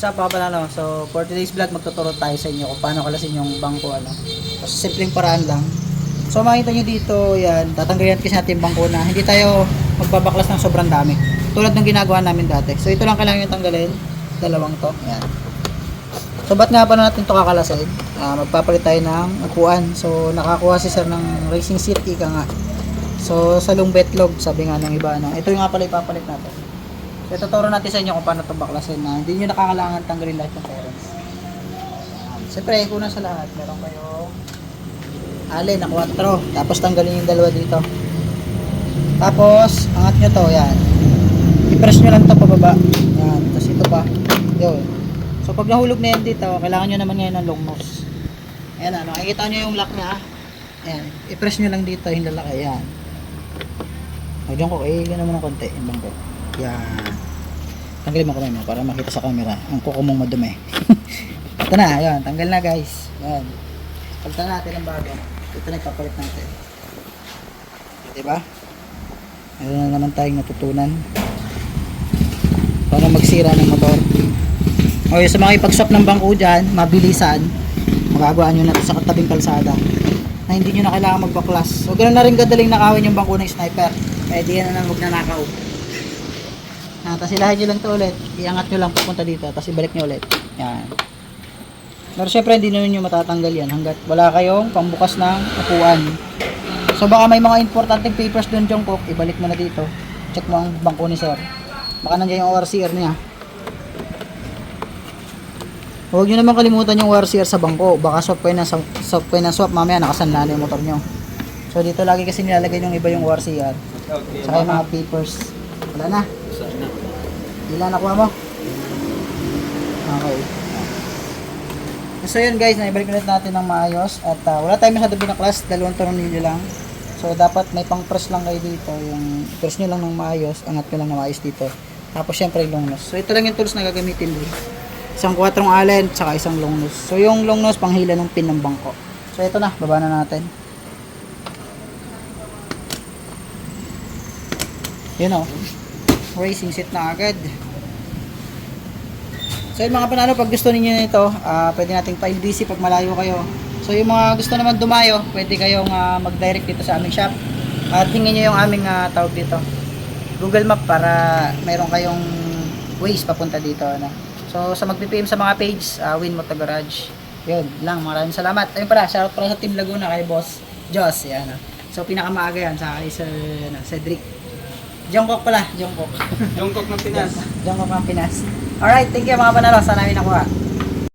Sa pa panalo. So, for today's vlog, magtuturo tayo sa inyo kung paano kalasin yung bangko, ano. So, simpleng paraan lang. So, makita nyo dito, yan, tatanggalin kasi natin yung bangko na hindi tayo magbabaklas ng sobrang dami. Tulad ng ginagawa namin dati. So, ito lang kailangan yung tanggalin. Dalawang to. Yan. So, ba't nga pa natin ito kakalasin? Ah, magpapalit tayo ng upuan. So, nakakuha si sir ng racing seat, ika nga. So, sa betlog, sabi nga ng iba, ano, ito yung nga pala ipapalit natin. Ituturo natin sa inyo kung paano ito baklasin na hindi nyo nakakalangan tanggalin lahat yung parents. Um, Siyempre, una sa lahat, meron kayong alin na 4. Tapos tanggalin yung dalawa dito. Tapos, angat nyo to, yan. I-press nyo lang ito pababa. Yan. Tapos ito pa. Yun. So, pag nahulog na yan dito, kailangan nyo naman ngayon ng long nose. Ayan, ano, nakikita nyo yung lock niya. Ayan. I-press nyo lang dito yung lalaki. Yan. O, dyan ko, eh, gano'n mo ng konti. Yung bangko. Yan. Tanggalin mo kamay mo para makita sa camera. Ang kuko mong madumi. ito na, yan. Tanggal na guys. Yan. Pagta natin ang bago. Ito na ipapalit natin. Diba? Meron na naman tayong natutunan. Para magsira ng motor. O sa mga ipag-swap ng bangko dyan, mabilisan, magagawa nyo na ito sa katabing kalsada na hindi nyo na kailangan magbaklas. So, ganoon na rin kadaling nakawin yung bangko ng sniper. Pwede yan na lang magnanakaw. Ah, tapos ilahin nyo lang ito ulit. Iangat nyo lang papunta dito. Tapos ibalik nyo ulit. Yan. Pero syempre hindi na nyo matatanggal yan hanggat wala kayong pambukas ng upuan. So baka may mga importanteng papers doon Jungkook, ibalik mo na dito. Check mo ang bangko ni sir. Baka nandiyan yung ORCR niya. Huwag nyo naman kalimutan yung ORCR sa bangko. Baka swap kayo ng swap kayo ng swap, mamaya nakasanla na yung motor nyo. So dito lagi kasi nilalagay yung iba yung ORCR. Saka yung mga papers. Wala na. Ilan nakuha mo? Okay. So yun guys, naibalik ulit natin ng maayos at ah, wala tayong masyado binaklas, dalawang tornilyo lang. So dapat may pang press lang kayo dito, yung press nyo lang ng maayos, angat nyo lang ng maayos dito. Tapos syempre yung long nose. So ito lang yung tools na gagamitin din. Isang 4 allen, tsaka isang long nose. So yung long nose, panghila ng pin ng bangko. So ito na, baba na natin. Yun o. Racing seat na agad. So yung mga panalo, pag gusto ninyo nito, ah pwede nating pa-LBC pag malayo kayo. So yung mga gusto naman dumayo, pwede kayong ah, mag-direct dito sa aming shop. At tingnan nyo yung aming ah, tawag dito. Google Map para meron kayong ways papunta dito. Ano. So sa mag-PM sa mga page, uh, Win Moto Garage. Yun lang, maraming salamat. Ayun pala, shoutout pala sa Team Laguna kay Boss Joss. Yan, ah. So pinakamaaga yan sa kay Sir ano, Cedric. Jungkook pala, Jungkook. Jungkook ng Pinas. Jungkook ng Pinas. Alright, thank you mga panalo. Sana namin nakuha.